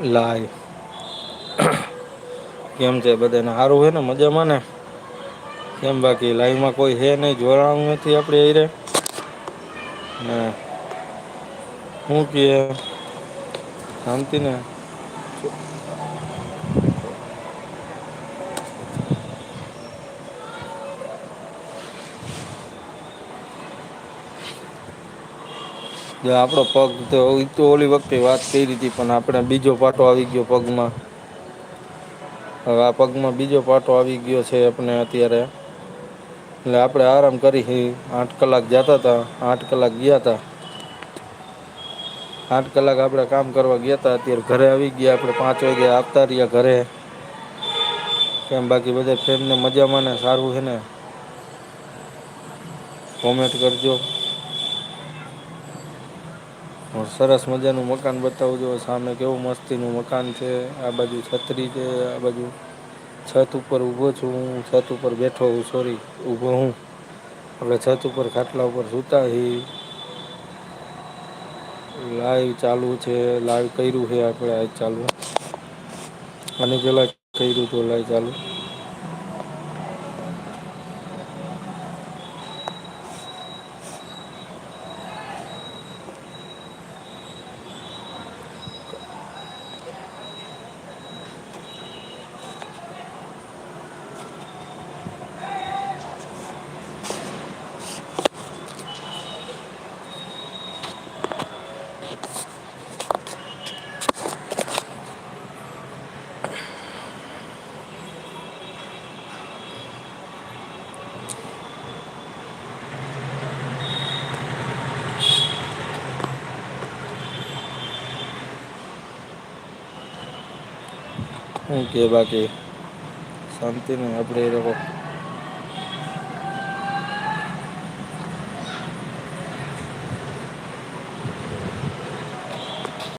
Live કેમ છે બધાને સારું છે ને મજામાં ને? કેમ બાકી લાઈવમાં કોઈ હે નહીં, જોડાણું નથી આપણે એરે ને શું કહે શાંતિ શાંતિને? આપડો પગ તો ઓલી વખતે વાત કરી હતી, પણ આપણે બીજો પાટો આવી ગયો પગમાં. હવે આ પગમાં બીજો પાટો આવી ગયો છે આપણે અત્યારે. એટલે આપણે આરામ કરી આઠ કલાક જતા હતા, આઠ કલાક ગયા તા આઠ કલાક આપણે કામ કરવા ગયા હતા, અત્યારે ઘરે આવી ગયા, આપણે પાંચ વાગે આવતા રહ્યા ઘરે. કેમ બાકી બધા ફ્રેન્ડને મજામાં ને સારું છે ને? કોમેન્ટ કરજો. સરસ મજાનું મકાન બતાવું જો સામે કેવું મસ્તીનું મકાન છે. આ બાજુ છત્રી છે. આ બાજુ છત ઉપર ઊભો છું હું. છત ઉપર બેઠો હું. સોરી ઊભો હું. આપણે છત ઉપર ખાટલા ઉપર સૂતા હી. લાઈવ ચાલુ છે. લાઈવ કર્યું છે આપણે આજ ચાલુ. અને પેલા કર્યું હતું લાઈવ ચાલુ. હું કે બાકી શાંતિ ને આપડે એ લોકો